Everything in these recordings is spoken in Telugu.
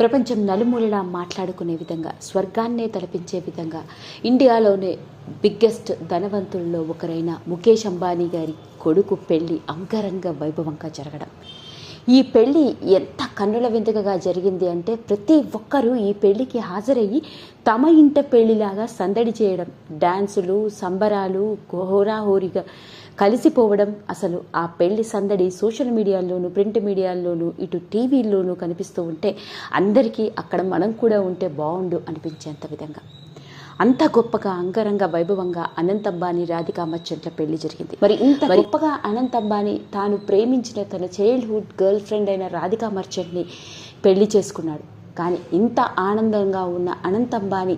ప్రపంచం నలుమూలలా మాట్లాడుకునే విధంగా స్వర్గాన్నే తలపించే విధంగా ఇండియాలోనే బిగ్గెస్ట్ ధనవంతుల్లో ఒకరైన ముఖేష్ అంబానీ గారి కొడుకు పెళ్ళి అంగరంగ వైభవంగా జరగడం. ఈ పెళ్ళి ఎంత కన్నుల విందుగా జరిగింది అంటే ప్రతి ఒక్కరూ ఈ పెళ్ళికి హాజరయ్యి తమ ఇంట పెళ్ళిలాగా సందడి చేయడం డ్యాన్సులు సంబరాలు హోరాహోరీగా కలిసిపోవడం అసలు ఆ పెళ్ళి సందడి సోషల్ మీడియాల్లోనూ ప్రింట్ మీడియాల్లోనూ ఇటు టీవీల్లోనూ కనిపిస్తూ ఉంటే అందరికీ అక్కడ మనం కూడా ఉంటే బాగుండు అనిపించేంత విధంగా. అంత గొప్పగా అంగరంగ వైభవంగా అనంత్ అంబానీ రాధికా మర్చెంట్ల పెళ్ళి జరిగింది. మరి ఇంత గొప్పగా అనంత్ అంబానీ తాను ప్రేమించిన తన చైల్డ్హుడ్ గర్ల్ ఫ్రెండ్ అయిన రాధికా మర్చెంట్ని పెళ్ళి చేసుకున్నాడు. కానీ ఇంత ఆనందంగా ఉన్న అనంతంబాని అంబానీ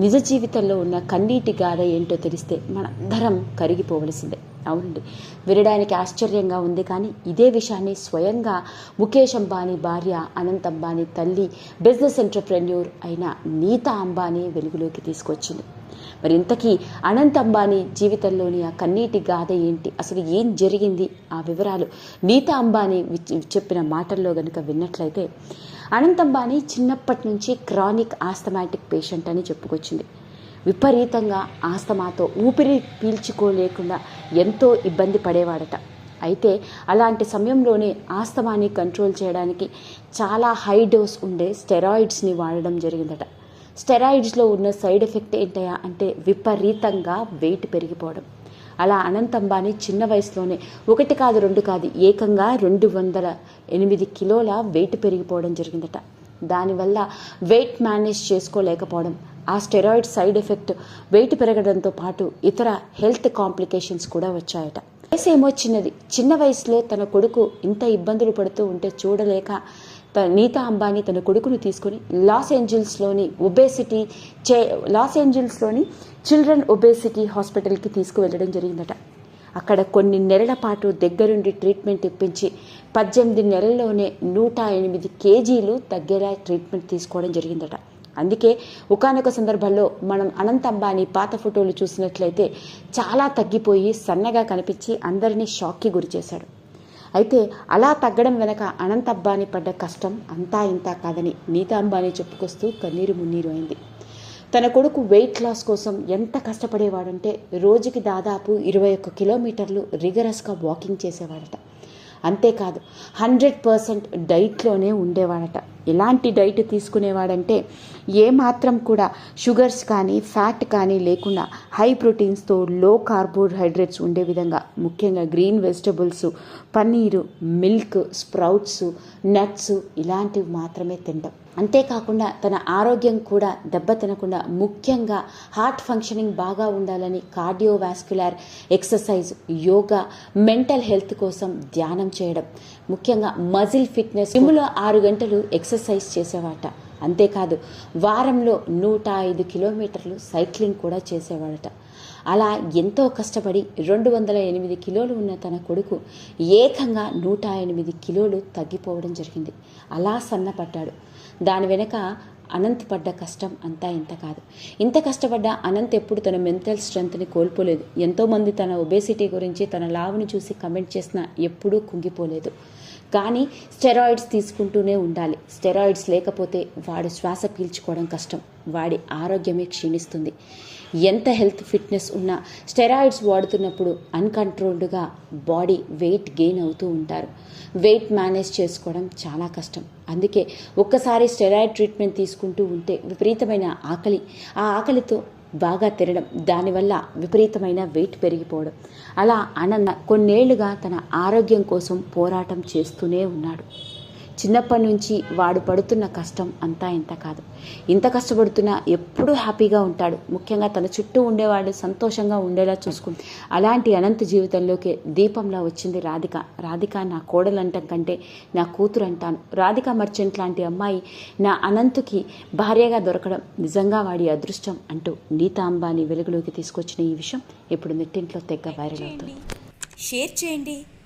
నిజ జీవితంలో ఉన్న కన్నీటి గాథ ఏంటో తెలిస్తే మనందరం కరిగిపోవలసిందే. అవునండి. వినడానికి ఆశ్చర్యంగా ఉంది కానీ ఇదే విషయాన్ని స్వయంగా ముఖేష్ అంబానీ భార్య అనంత్ అంబానీ తల్లి బిజినెస్ ఎంటర్ప్రెన్యూర్ అయిన నీతా అంబానీ వెలుగులోకి తీసుకొచ్చింది. మరి ఇంతకీ అనంత్ అంబానీ జీవితంలోని ఆ కన్నీటి గాథ ఏంటి? అసలు ఏం జరిగింది? ఆ వివరాలు నీతా అంబానీ చెప్పిన మాటల్లో గనుక విన్నట్లయితే అనంత్ అంబానీ చిన్నప్పటి నుంచి క్రానిక్ ఆస్థమాటిక్ పేషెంట్ అని చెప్పుకొచ్చింది. విపరీతంగా ఆస్తమాతో ఊపిరి పీల్చుకోలేకుండా ఎంతో ఇబ్బంది పడేవాడట. అయితే అలాంటి సమయంలోనే ఆస్తమాని కంట్రోల్ చేయడానికి చాలా హై డోస్ ఉండే స్టెరాయిడ్స్ని వాడడం జరిగిందట. స్టెరాయిడ్స్లో ఉన్న సైడ్ ఎఫెక్ట్ ఏంటయా అంటే విపరీతంగా వెయిట్ పెరిగిపోవడం. అలా అనంత్ అంబానీ చిన్న వయసులోనే ఒకటి కాదు రెండు కాదు ఏకంగా రెండు వందల ఎనిమిది కిలోల వెయిట్ పెరిగిపోవడం జరిగిందట. దానివల్ల వెయిట్ మేనేజ్ చేసుకోలేకపోవడం ఆ స్టెరాయిడ్ సైడ్ ఎఫెక్ట్ వెయిట్ పెరగడంతో పాటు ఇతర హెల్త్ కాంప్లికేషన్స్ కూడా వచ్చాయట. వయసు ఏమో చిన్నది. చిన్న వయసులో తన కొడుకు ఇంత ఇబ్బందులు పడుతూ ఉంటే చూడలేక నీతా అంబానీ తన కొడుకును తీసుకొని లాస్ ఏంజల్స్లోని ఒబేసిటీ చే లాస్ ఏంజల్స్లోని చిల్డ్రన్ ఒబేసిటీ హాస్పిటల్కి తీసుకువెళ్ళడం జరిగిందట. అక్కడ కొన్ని నెలల పాటు దగ్గరుండి ట్రీట్మెంట్ ఇప్పించి పద్దెనిమిది నెలల్లోనే నూట ఎనిమిది కేజీలు తగ్గేలా ట్రీట్మెంట్ తీసుకోవడం జరిగిందట. అందుకే ఒకానొక సందర్భంలో మనం అనంత్ అంబానీ పాత ఫోటోలు చూసినట్లయితే చాలా తగ్గిపోయి సన్నగా కనిపించి అందరినీ షాక్కి గురి చేశాడు. అయితే అలా తగ్గడం వెనక అనంత్ అంబానీ పడ్డ కష్టం అంతా ఇంతా కాదని నీతా అంబానీ చెప్పుకొస్తూ కన్నీరు మున్నీరు అయింది. తన కొడుకు వెయిట్ లాస్ కోసం ఎంత కష్టపడేవాడంటే రోజుకి దాదాపు ఇరవై ఒక్క కిలోమీటర్లు రిగరస్గా వాకింగ్ చేసేవాడట. అంతేకాదు హండ్రెడ్ పర్సెంట్ డైట్లోనే ఉండేవాడట. ఎలాంటి డైట్ తీసుకునేవాడంటే ఏమాత్రం కూడా షుగర్స్ కానీ ఫ్యాట్ కానీ లేకుండా హై ప్రోటీన్స్తో లో కార్బోహైడ్రేట్స్ ఉండే విధంగా ముఖ్యంగా green vegetables paneer milk sprouts nuts ఇలాంటివి మాత్రమే తినడం అంతేకాకుండా తన ఆరోగ్యం కూడా దెబ్బతినకుండా ముఖ్యంగా హార్ట్ ఫంక్షనింగ్ బాగా ఉండాలని cardiovascular exercise yoga mental health కోసం ధ్యానం చేయడం. ముఖ్యంగా మజిల్ ఫిట్నెస్ జిమ్లో ఆరు గంటలు ఎక్సర్సైజ్ చేసేవాట. అంతేకాదు వారంలో నూట ఐదు కిలోమీటర్లు సైక్లింగ్ కూడా చేసేవాడట. అలా ఎంతో కష్టపడి రెండు వందల ఎనిమిది కిలోలు ఉన్న తన కొడుకు ఏకంగా నూట ఎనిమిది కిలోలు తగ్గిపోవడం జరిగింది. అలా సన్నపడ్డాడు. దాని వెనక అనంత్ పడ్డ కష్టం అంతా ఇంత కాదు. ఇంత కష్టపడ్డ అనంత్ ఎప్పుడు తన మెంటల్ స్ట్రెంగ్త్ని కోల్పోలేదు. ఎంతోమంది తన ఒబేసిటీ గురించి తన లావుని చూసి కమెంట్ చేసినా ఎప్పుడూ కుంగిపోలేదు. కానీ స్టెరాయిడ్స్ తీసుకుంటూనే ఉండాలి. స్టెరాయిడ్స్ లేకపోతే వాడు శ్వాస పీల్చుకోవడం కష్టం. వాడి ఆరోగ్యమే క్షీణిస్తుంది. ఎంత హెల్త్ ఫిట్నెస్ ఉన్నా స్టెరాయిడ్స్ వాడుతున్నప్పుడు అన్కంట్రోల్డ్గా బాడీ వెయిట్ గెయిన్ అవుతూ ఉంటారు. వెయిట్ మేనేజ్ చేసుకోవడం చాలా కష్టం. అందుకే ఒక్కసారి స్టెరాయిడ్ ట్రీట్మెంట్ తీసుకుంటూ ఉంటే విపరీతమైన ఆకలి. ఆ ఆకలితో బాగా తినడం దానివల్ల విపరీతమైన వెయిట్ పెరిగిపోవడం. అలా అనంద కొన్నేళ్ళుగా తన ఆరోగ్యం కోసం పోరాటం చేస్తూనే ఉన్నాడు. చిన్నప్పటి నుంచి వాడు పడుతున్న కష్టం అంతా ఇంత కాదు. ఇంత కష్టపడుతున్నా ఎప్పుడూ హ్యాపీగా ఉంటాడు. ముఖ్యంగా తన చుట్టూ ఉండేవాడు సంతోషంగా ఉండేలా చూసుకుంది అలాంటి అనంత జీవితంలోకి దీపంలా వచ్చింది రాధిక. రాధిక నా కోడలు అంటాం కంటే నా కూతురు అంటాను రాధిక మర్చెంట్ లాంటి అమ్మాయి నా అనంతుకి భార్యగా దొరకడం నిజంగా వాడి అదృష్టం అంటూ నీతా అంబానీ వెలుగులోకి తీసుకొచ్చిన ఈ విషయం ఇప్పుడు నెట్టింట్లో తెగ వైరల్ అవుతుంది. షేర్ చేయండి.